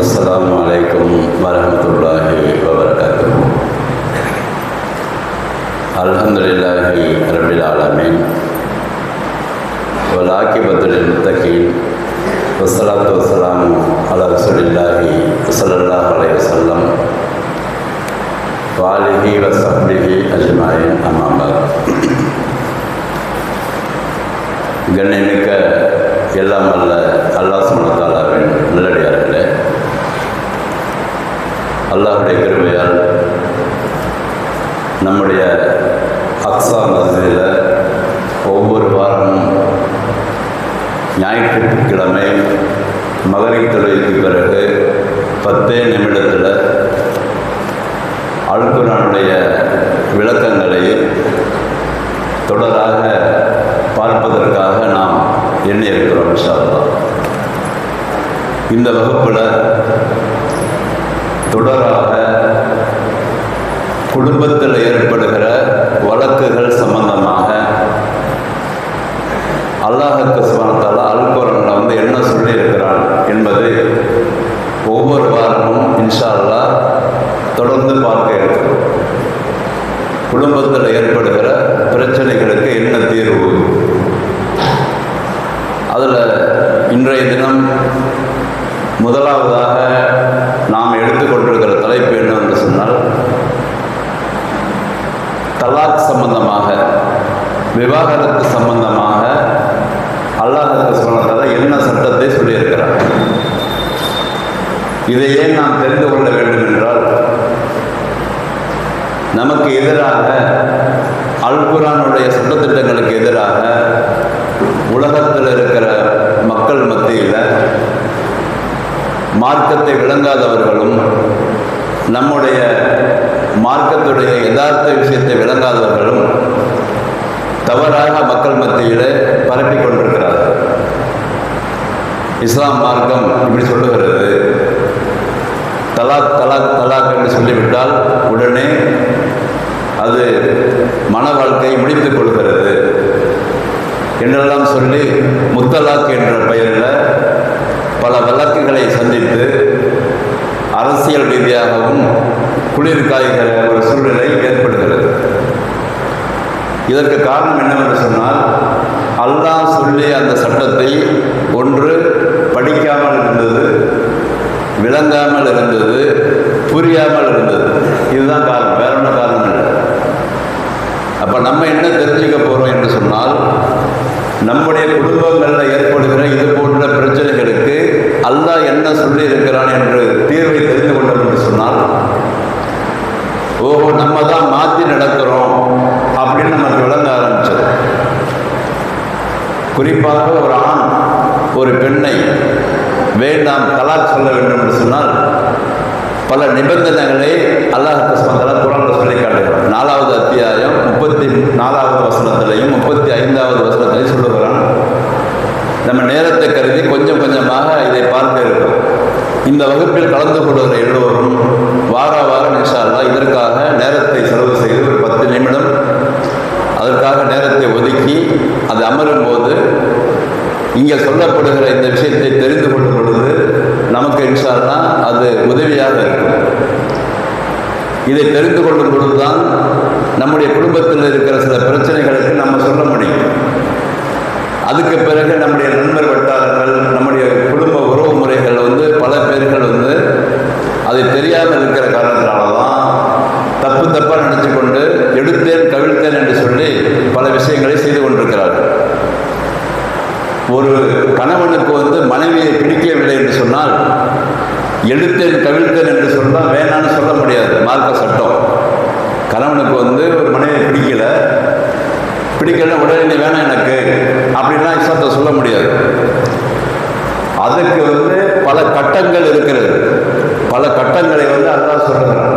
السلام عليكم ورحمة الله وبركاته الحمد لله رب العالمين والعاقبة للمتقين والصلاة والسلام على رسول الله صلى الله عليه وسلم وآله وصحبه أجمعين أما بعد கண்ணியமிக்க எல்லாம் அல்ல அல்லாஹுடைய கிருபையால் நம்முடைய அக்ஸா மஸ்ஜிதில் ஒவ்வொரு வாரமும் ஞாயிற்றுக்கிழமை மகளிர் தொழுகைக்கு பிறகு பத்தே நிமிடத்தில் அல்குரானுடைய விளக்கங்களை தொடராக பார்ப்பதற்காக நாம் எண்ணியிருக்கிறோம் இந்த வகுப்பில் தொடராக குடும்பத்தில் ஏற்படுகிற வழக்குகள் சம்பந்தமாக அல்லாஹுக்கு சுமத்தால அல்குரனில் வந்து என்ன சொல்லியிருக்கிறான் என்பதை ஒவ்வொரு வாரமும் இன்ஷா தொடர்ந்து பார்க்க இருக்கிறோம். குடும்பத்தில் ஏற்படுகிற பிரச்சனைகளுக்கு என்ன தீர்வு? அதில் இன்றைய தினம் முதலாவதாக நாம் எடுத்துக்கொண்டிருக்கிற தலைப்பு என்னவென்று சொன்னால் தலாக் சம்பந்தமாக விவாகரத்து சம்பந்தமாக அல்லாஹ் சொன்னதால என்ன சட்டத்தை சொல்லியிருக்கிறார்? இதை ஏன் நாம் தெரிந்து கொள்ள வேண்டும் என்றால் நமக்கு எதிராக அல்குரானுடைய சட்டத்திட்டங்களுக்கு எதிராக உலகத்தில் இருக்கிற மக்கள் மத்தியில் மார்க்கத்தை விளங்காதவர்களும் நம்முடைய மார்க்கத்துடைய யதார்த்த விஷயத்தை விளங்காதவர்களும் தவறாக மக்கள் மத்தியில் பரப்பி கொண்டிருக்கிறார்கள். இஸ்லாம் மார்க்கம் இப்படி சொல்லுகிறது. தலாக் தலாக் தலாக் என்று சொல்லிவிட்டால் உடனே அது மன வாழ்க்கையை முடித்துக் கொள்கிறது என்றெல்லாம் சொல்லி முத்தலாக் என்ற பெயரில் பல வழக்குகளை சந்தித்து அரசியல் ரீதியாகவும் குளிர் காய்கிற ஒரு சூழ்நிலை ஏற்படுகிறது இதற்கு காரணம் என்னவென்று சொன்னால் அல்லாஹ் சொல்லி அந்த சட்டத்தை ஒன்று படிக்காமல் இருந்தது விளங்காமல் இருந்தது புரியாமல் இருந்தது. இதுதான் காரணம். வேற ஒன்றும் காரணம் இல்லை. அப்போ நம்ம என்ன தெரிஞ்சுக்க போ என்று சொன்னால் நம்முடைய குடும்பங்களில் ஏற்படுகிற இது போன்ற பிரச்சனைகளுக்கு அல்லாஹ் என்ன சொல்லி இருக்கிறான் என்று தீர்வை தெரிந்து கொண்டோம் என்று சொன்னால் ஓஹோ நம்ம தான் மாற்றி நடக்கிறோம் அப்படின்னு நமக்கு விளங்க ஆரம்பிச்சது குறிப்பாக ஒரு ஆண் ஒரு பெண்ணை வேண்டாம் தலாக் சொல்ல வேண்டும் என்று சொன்னால் பல நிபந்தனைகளை அல்லாஹ் சுமந்தலா குரான் சொல்லி காட்டுகிறான் நாலாவது அத்தியாயம் முப்பத்தி நாலாவது வசனத்திலையும் முப்பத்தி ஐந்தாவது வசனத்திலையும் சொல்லுகிறான். நம்ம நேரத்தை கருதி கொஞ்சம் கொஞ்சமாக இதை பார்க்க இருக்கிறோம் இந்த வகுப்பில் கலந்து கொள்கிற எல்லோரும் வார வாரம் இன்ஷால்லா இதற்காக நேரத்தை செலவு செய்து ஒரு பத்து நிமிடம் அதற்காக நேரத்தை ஒதுக்கி அது அமரும் போது இங்கே சொல்லப்படுகிற இந்த விஷயம் தெரிந்து கொள்ளும் பொழுது நமக்கு இன்ஷால்லா அது உதவியாக இருக்கும் இதை தெரிந்து கொள்ளும் பொழுதுதான் நம்முடைய குடும்பத்தில் இருக்கிற சில பிரச்சனைகளுக்கு நம்ம சொல்ல முடியும். அதுக்கு பிறகு நம்முடைய நண்பர் வட்டாரங்கள் நம்முடைய குடும்ப உறவு முறைகள் வந்து பல பேர்கள் வந்து அதை தெரியாமல் இருக்கிற காரணத்தினால தான் தப்பு தப்பாக நினச்சி கொண்டு எடுத்தேன் கவிழ்த்தேன் என்று சொல்லி பல விஷயங்களை செய்து கொண்டிருக்கிறார்கள். ஒரு கணவனுக்கு வந்து மனைவியை பிடிக்கவில்லை என்று சொன்னால் எடுத்தேன் கவிழ்த்தேன் என்று சொன்னால் வேணான்னு சொல்ல முடியாது. மார்க்க சட்டம். கணவனுக்கு வந்து ஒரு மனைவியை பிடிக்கல. பிடிக்கல உடனே நீ வேணாம் எனக்கு அப்படின்லாம் இஷ்டத்தை சொல்ல முடியாது. அதுக்கு வந்து பல கட்டங்கள் இருக்கிறது. பல கட்டங்களை வந்து அதான் சொல்லுகிறான்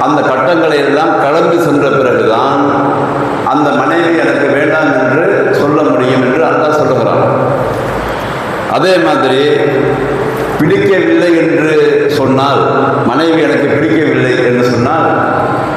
அந்த கட்டங்களை எல்லாம் கலந்து சென்ற பிறகுதான் அந்த மனைவி எனக்கு வேண்டாம் என்று சொல்ல முடியும் என்று அல்லாஹ் சொல்லுகிறான். அதே மாதிரி பிடிக்கவில்லை என்று சொன்னால் மனைவி எனக்கு பிடிக்கவில்லை என்று சொன்னால்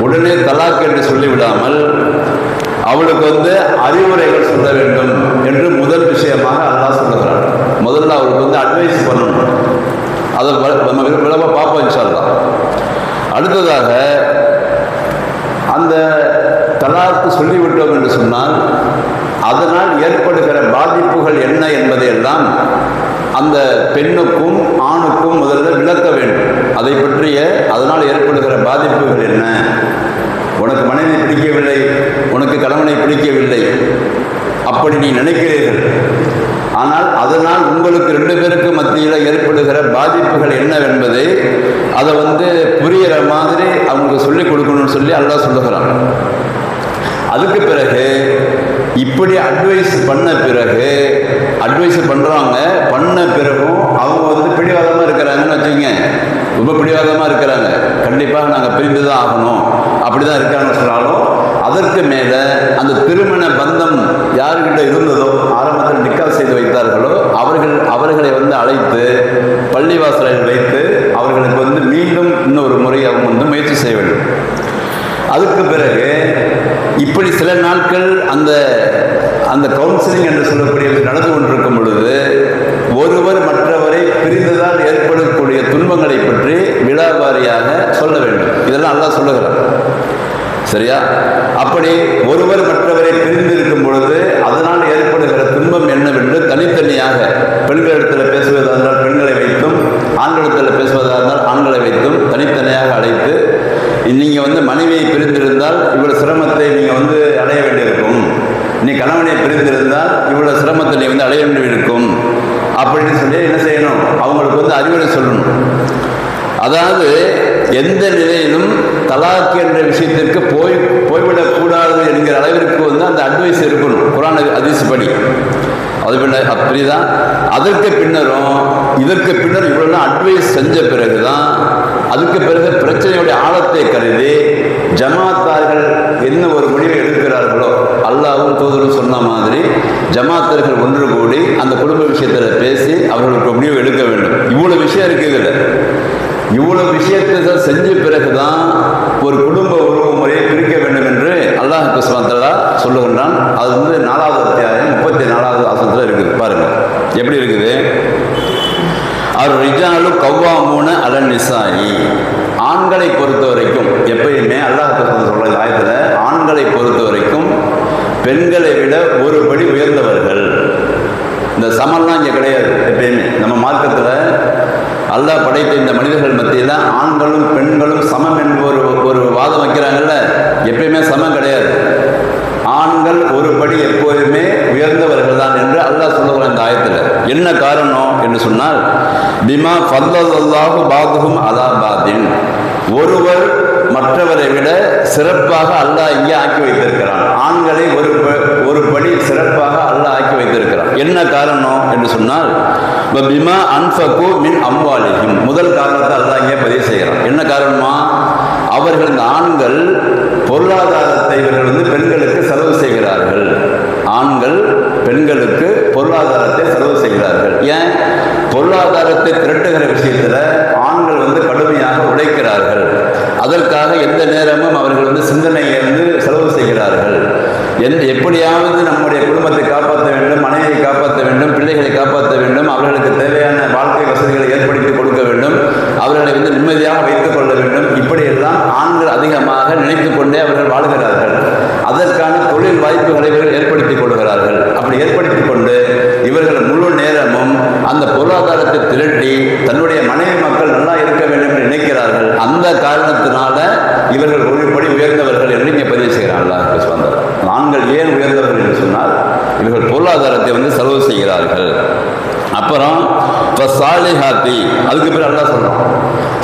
உடனே தலாக் என்று சொல்லிவிடாமல் அவளுக்கு வந்து அறிவுரைகள் சொல்ல வேண்டும் என்று முதல் விஷயமாக அல்லாஹ் சொல்லுகிறாள் முதல்ல அவளுக்கு வந்து அட்வைஸ் பண்ணணும். அதை நம்ம விளம்ப பார்ப்போம் இன்ஷால்லா அடுத்ததாக அந்த தலாக்கு சொல்லிவிட்டோம் என்று சொன்னால் அதனால் ஏற்படுகிற பாதிப்புகள் என்ன என்பதையெல்லாம் அந்த பெண்ணுக்கும் ஆணுக்கும் முதல்ல விளக்க வேண்டும். அதை பற்றிய அதனால் ஏற்படுகிற பாதிப்புகள் என்ன? உனக்கு மனைவி பிடிக்கவில்லை உனக்கு கணவனை பிடிக்கவில்லை. அப்படி நீ நினைக்கிறீர்கள். ஆனால் அதனால் உங்களுக்கு ரெண்டு பேருக்கு மத்தியில் ஏற்படுகிற பாதிப்புகள் என்னவென்பதை அதை வந்து புரிகிற மாதிரி அவங்களுக்கு சொல்லிக் கொடுக்கணும்னு சொல்லி அல்லா சொல்லுகிறான். அதுக்கு பிறகு இப்படி அட்வைஸ் பண்ண பிறகு அட்வைஸ் பண்ணுறாங்க பண்ண பிறகும் அவங்க வந்து பிடிவாதமாக இருக்கிறாங்கன்னு வச்சுக்கோங்க. ரொம்ப பிடிவாதமாக இருக்கிறாங்க. கண்டிப்பாக நாங்கள் பிரிந்து தான் ஆகணும். அப்படி தான் இருக்காங்கன்னு சொன்னாலும் அதற்கு மேலே அந்த திருமண பந்தம் யாருக்கிட்ட இருந்ததோ ஆரம்பத்தில் நிக்கா செய்து வைத்தார்களோ அவர்கள் அவர்களை வந்து அழைத்து பள்ளிவாசலில் வைத்து அவர்களுக்கு வந்து மீண்டும் இன்னொரு முறை அவங்க வந்து முயற்சி செய்ய வேண்டும். அதுக்கு பிறகு இப்படி சில நாட்கள் அந்த அந்த கவுன்சிலிங் என்று சொல்லக்கூடிய நடந்து கொண்டிருக்கும் பொழுது ஒருவர் மற்றவரை பிரிந்ததால் ஏற்படக்கூடிய துன்பங்களை பற்றி விழாவாரியாக சொல்ல வேண்டும் இதெல்லாம் அல்லாஹ் சொல்லுகிறார் சரியா அப்படி ஒருவர் மற்றவரை பிரிந்திருக்கும் பொழுது அதனால் ஏற்படுகிற துன்பம் என்னவென்று தனித்தனியாக பெண்களிடத்தில் பேசுவதாக இருந்தால் பெண்களை வைத்தும் ஆண்களிடத்தில் பேசுவதாக இருந்தால் ஆண்களை வைத்தும் தனித்தனியாக அழைத்து நீங்கள் வந்து மனைவியை பிரிந்திருந்தால் இவ்வளவு சிரமத்தை நீங்கள் வந்து அடைய வேண்டியிருக்கும். நீ கணவனை பிரிந்திருந்தால் இவ்வளோ சிரமத்தை நீ வந்து அடைய வேண்டியிருக்கும். அப்படின்னு சொல்லி என்ன செய்யணும்? அவங்களுக்கு வந்து அறிவுரை சொல்லணும். அதாவது எந்த நிலையிலும் தலாக் என்ற விஷயத்திற்கு போய் போய்விடக்கூடாது என்கிற அளவிற்கு வந்து அந்த அட்வைஸ் இருக்கணும். குரான் அதிசு படி. அது பின்ன அப்படிதான் அதற்கு பின்னரும் இதற்கு பின்னர் இவ்வளோ அட்வைஸ் செஞ்ச பிறகு தான் அதுக்கு பிறகு பிரச்சனையுடைய ஆழத்தை கருதி ஜமாத்தார்கள் என்ன ஒரு முடிவை எடுக்கிறார்களோ அல்லாவும் தூதரும் சொன்ன மாதிரி ஜமாத்தர்கள் ஒன்று கூடி அந்த குடும்ப விஷயத்தில் பேசி அவர்களுக்கு முடிவு எடுக்க வேண்டும். இவ்வளோ விஷயம் இருக்குது இவ்வளோ விஷயத்தை தான் செஞ்ச பிறகுதான் ஒரு குடும்ப உறவு முறையை பிரிக்க வேண்டும் என்று அல்லாஹ் குஸ்வந்தலா சொல்லுகின்றான். அது வந்து நாலாவது அத்தியாயம் முப்பத்தி நாலாவது ஆசனத்தில் இருக்குது. பாருங்க. எப்படி இருக்குது? அவர் ரிஜாலு கவ்வாமூன அலன் நிசாயி ஆண்களை பொறுத்த வரைக்கும் எப்பயுமே அல்லாஹ் குஸ்வந்தர் சொல்ற ஆயத்தில் ஆண்களை பொறுத்த வரைக்கும் பெண்களை விட ஒரு படி உயர்ந்தவர்கள். இந்த சமம்லாம் இங்கே கிடையாது எப்பயுமே. நம்ம மார்க்கத்தில் அல்லாஹ் படைத்த இந்த மனிதர்கள் மத்தியில் ஆண்களும் பெண்களும் சமம் என்று ஒரு ஒரு வாதம் வைக்கிறாங்கல்ல எப்பயுமே சமம் கிடையாது. ஆண்கள் ஒரு படி எப்போதுமே உயர்ந்தவர்கள் தான் என்று அல்லாஹ் சொல்லுகிற இந்த ஆயத்தில். என்ன காரணம் என்று சொன்னால் பிமா ஃபல்லல்லாஹு பாதுகும் அதா பாதின். ஒருவர் மற்றவரை விட சிறப்பாக அல்லாஹ் இங்கே ஆக்கி வைத்திருக்கிறான். ஆண்களை ஒரு ப- ஒரு படி சிறப்பாக அல்லாஹ் ஆக்கி வைத்திருக்கிறான். என்ன காரணம் என்று சொன்னால் பிமா அன்பகு மின் அம்வாலிஹிம். முதல் காரணத்தை அல்லாஹ் இங்கே பதிவு செய்கிறான் என்ன காரணமா அவர்கள் இந்த ஆண்கள் பொருளாதாரத்தை இவர்கள் வந்து பெண்களுக்கு செலவு செய்கிறார்கள் ஆண்கள் பெண்களுக்கு பொருளாதாரத்தை செலவு செய்கிறார்கள் ஏன் பொருளாதாரத்தை திரட்டுகிற விஷயத்துல ஆண்கள் வந்து கடுமையாக உழைக்கிறார்கள் அதற்காக எந்த நேரமும் அவர்கள் வந்து சிந்தனையை வந்து செலவு செய்கிறார்கள் எந்த எப்படியாவது நம்முடைய குடும்பத்தை காப்பாற்ற வேண்டும் மனைவியை காப்பாற்ற வேண்டும் பிள்ளைகளை காப்பாற்ற வேண்டும் அவர்களுக்கு தேவையான வாழ்க்கை வசதிகளை ஏற்படுத்தி கொடுக்க வேண்டும் அவர்களை வந்து நிம்மதியாக வைத்துக் கொள்ள வேண்டும் இப்படியெல்லாம் ஆண்கள் அதிகமாக நினைத்து கொண்டே அவர்கள் வாழ்கிறார்கள் அதற்கான தொழில் வாய்ப்புகளை இவர்கள் ஏற்படுத்திக் கொள்கிறார்கள் அப்படி ஏற்படுத்திக் கொண்டு இவர்கள் முழு நேரமும் அந்த பொருளாதாரத்தை திரட்டி தன்னுடைய மனைவி மக்கள் நல்லா இருக்க வேண்டும் என்று நினைக்கிறார்கள் அந்த காரணத்தினால இவர்கள் ஒருபடி உயர்ந்தவர்கள் என்று இங்கே பதிவு செய்கிறார் அல்லாஹ் வந்தார் ஆண்கள் ஏன் உயர்ந்தவர்கள் என்று சொன்னால் இவர்கள் பொருளாதாரத்தை வந்து செலவு செய்கிறார்கள் அப்புறம் இப்போ சாலிஹாத்தி. அதுக்கு பிறகு அல்லாஹ் சொல்றோம்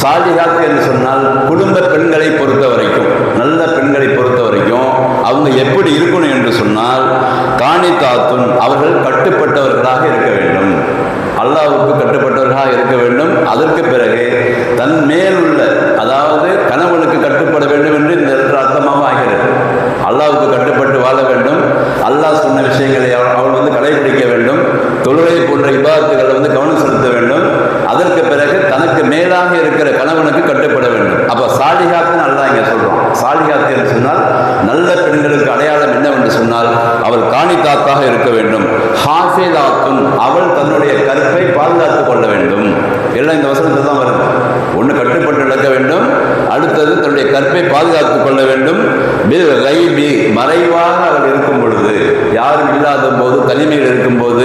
சாலிஹாத்தி என்று சொன்னால் குடும்ப பெண்களை பொறுத்த வரைக்கும் நல்ல பெண்களை பொறுத்த வரைக்கும் அவங்க எப்படி இருக்கணும் என்று சொன்னால் காணித்தாத்துன் அவர்கள் கட்டுப்பட்டவர்களாக இருக்க வேண்டும். அல்லாவுக்கு கட்டுப்பட்டவர்களாக இருக்க வேண்டும். அதற்கு பிறகு தன் மேலுள்ள அதாவது கணவனுக்கு கட்டுப்பட வேண்டும் என்று இந்த இடத்துல அர்த்தமாக ஆகிறது அல்லாஹ்வுக்கு கட்டுப்பட்டு வாழ வேண்டும் அல்லாஹ் சொன்ன விஷயங்களை அவள் அவள் வந்து கடைபிடிக்க வேண்டும் தொழுகை போன்ற இபாதத்துகளை வந்து கவனம் செலுத்த வேண்டும் அதற்கு பிறகு தனக்கு மேலாக இருக்கிற கணவனுக்கு கட்டுப்பட வேண்டும் அப்ப சாலிகாத்துன்னு அல்லாஹ் அல்லாஹ் இங்கே சொல்றோம் சாலிகாத்து என்று சொன்னால் நல்ல பெண்களுக்கு அடையாளம் என்னவென்று சொன்னால் பாதுகாப்பாக இருக்க வேண்டும். ஹாஃபிதாத்துன் அவள் தன்னுடைய கற்பை பாதுகாத்துக் கொள்ள வேண்டும். எல்லாம் இந்த வசனத்தில் தான் வருது. ஒன்று கட்டுப்பட்டு நடக்க வேண்டும். அடுத்தது தன்னுடைய கற்பை பாதுகாத்துக் கொள்ள வேண்டும். மறைவாக அவள் இருக்கும் பொழுது யாரும் இல்லாத போது தனிமையில் இருக்கும்போது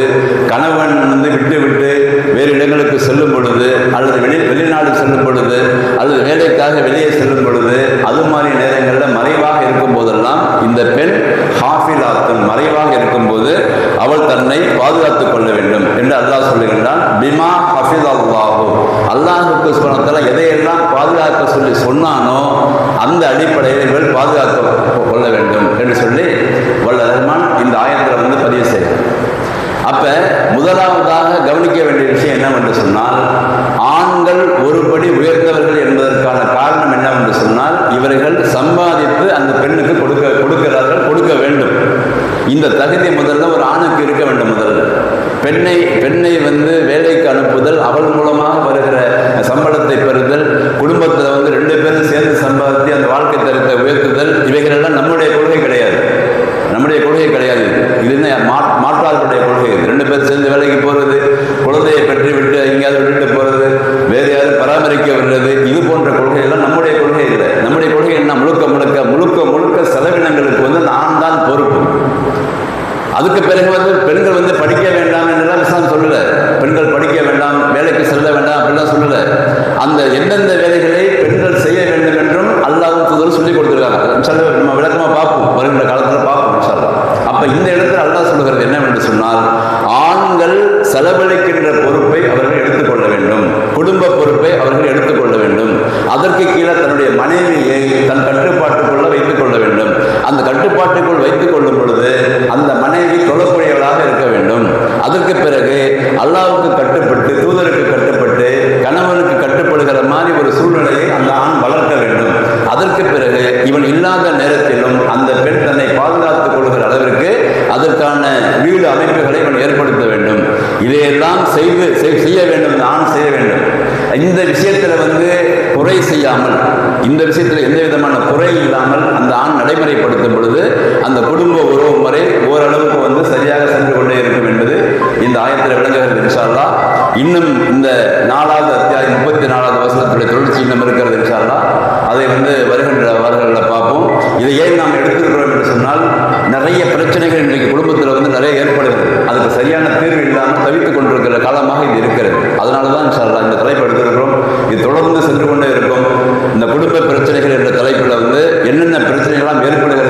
கணவன் வந்து விட்டு விட்டு வேறு இடங்களுக்கு செல்லும் பொழுது அல்லது வெளி வெளிநாடு செல்லும் பொழுது அல்லது வேலைக்காக வெளியே செல்லும் பொழுது அது மாதிரி நேரங்களில் மறைவாக இருக்கும் போதெல்லாம் இந்த பெண் ஹாஃபிலாத்துன் மறைவாக இருக்கும்போது அவள் தன்னை பாதுகாத்துக் கொள்ள வேண்டும் என்று அல்லாஹ் சொல்லுகின்றான் பிமா ஹஃபித் அல்லாஹு அல்லாஹுக்கு சொன்னதால எதையெல்லாம் பாதுகாக்க சொல்லி சொன்னானோ அந்த அடிப்படையில் இவர்கள் பாதுகாக்க கொள்ள வேண்டும் என்று சொல்லி வல்ல ரஹ்மான் இந்த ஆயத்தில் வந்து பதிவு செய்யும் அப்ப முதலாவதாக கவனிக்க வேண்டிய விஷயம் என்னவென்று சொன்னால் ஆண்கள் ஒருபடி உயர்ந்தவர்கள் என்பதற்கான காரணம் என்னவென்று சொன்னால் இவர்கள் சம்பாதித்து அந்த பெண்ணுக்கு கொடுக்க கொடுக்கிறார்கள் கொடுக்க வேண்டும் இந்த தகுதி முதல்ல ஒரு ஆணுக்கு இருக்க வேண்டும் முதல்ல பெண்ணை பெண்ணை வந்து வேலைக்கு அனுப்புதல் அவள் மூலமாக வருகிற சம்பளத்தை பெறுதல் குடும்பத்தில் வந்து ரெண்டு பேரும் சேர்ந்து சம்பாதித்து அந்த வாழ்க்கை தரத்தை உயர்த்துதல் இவைகளெல்லாம் நம்முடைய கொள்கை கிடையாது நம்முடைய கொள்கை கிடையாது இது. இது மாற்றார்களுடைய கொள்கை ரெண்டு பேர் சேர்ந்து வேலைக்கு போகிறது குழந்தையை பெற்று விட்டு எங்கேயாவது விட்டுட்டு போகிறது வேறு யாரும் பராமரிக்க விடுறது இது போன்ற கொள்கையெல்லாம் நம்முடைய கொள்கை இல்லை நம்முடைய கொள்கை என்ன முழுக்க முழுக்க முழுக்க முழுக்க செலவினங்களுக்கு வந்து நான் தான் பொறுப்பு அதுக்கு பிறகு வந்து பெண்கள் வந்து படிக்க வேண்டாம் என்றெல்லாம் விசாரம் சொல்லல பெண்கள் படிக்க வேண்டாம் வேலைக்கு செல்ல வேண்டாம் அப்படிலாம் சொல்லல அந்த எந்தெந்த வேலைகளை பெண்கள் செய்ய வேண்டும் என்றும் அல்லாஹ் தூதர் சொல்லி கொடுத்துருக்காங்க சொல்ல நம்ம விளக்கமா பார்ப்போம் வருகின்ற காலத்தில் பார்ப்போம் இன்ஷா அல்லாஹ். அப்ப இந்த இடத்துல அல்லாஹ் சொல்லுகிறது என்னவென்று சொன்னால் ஆண்கள் செலவழிக்கின்ற பொறுப்பை அவர்கள் எடுத்துக்கொள்ள வேண்டும் குடும்ப பொறுப்பை அவர்கள் எடுத்துக்கொள்ள வேண்டும் அதற்கு கீழே தன்னுடைய மனைவியை தன் கட்டுப்பாட்டுக்குள்ள வைத்துக் கொள்ள வேண்டும் அந்த கட்டுப்பாட்டுக்குள் வைத்துக் கொள்ளும் பொழுது அந்த மனைவி தொழக்கூடியவளாக இருக்க வேண்டும் அதற்கு பிறகு அல்லாவுக்கு கட்டுப்பட்டு தூதருக்கு கட்டுப்பட்டு கணவனுக்கு கட்டுப்படுகிற மாதிரி ஒரு சூழ்நிலையை அந்த ஆண் வளர்க்க வேண்டும். அதற்கு பிறகு இவன் இல்லாத நேரத்திலும் அந்த பெண் தன்னை பாதுகாத்துக் கொள்கிற அளவிற்கு அதற்கான வீடு அமைப்புகளை இவன் ஏற்படுத்த வேண்டும். இதையெல்லாம் செய்து செய்ய வேண்டும் இந்த ஆண் செய்ய வேண்டும். இந்த விஷயத்தில் வந்து குறை செய்யாமல் இந்த விஷயத்தில் எந்த விதமான குறை இல்லாமல் அந்த ஆண் நடைமுறைப்படுத்தும் பொழுது அந்த குடும்ப இன்னும் இந்த நாலாவது அத்தியாயம் முப்பத்தி நாலாவது வசனத்துடைய தொடர்ச்சி இன்னும் இருக்கிறது இன்ஷா அதை வந்து வருகின்ற வாரங்களில் பார்ப்போம். இதை ஏன் நாம் எடுத்திருக்கிறோம் என்று சொன்னால் நிறைய பிரச்சனைகள் இன்றைக்கு குடும்பத்தில் வந்து நிறைய ஏற்படுகிறது அதுக்கு சரியான தீர்வு இல்லாமல் தவித்துக் கொண்டிருக்கிற காலமாக இது இருக்கிறது. அதனால தான் சார் இந்த தலைப்பு எடுத்திருக்கிறோம். இது தொடர்ந்து சென்று கொண்டே இருக்கும். இந்த குடும்ப பிரச்சனைகள் என்ற தலைப்பில் வந்து என்னென்ன பிரச்சனைகள்லாம் ஏற்படுகிறது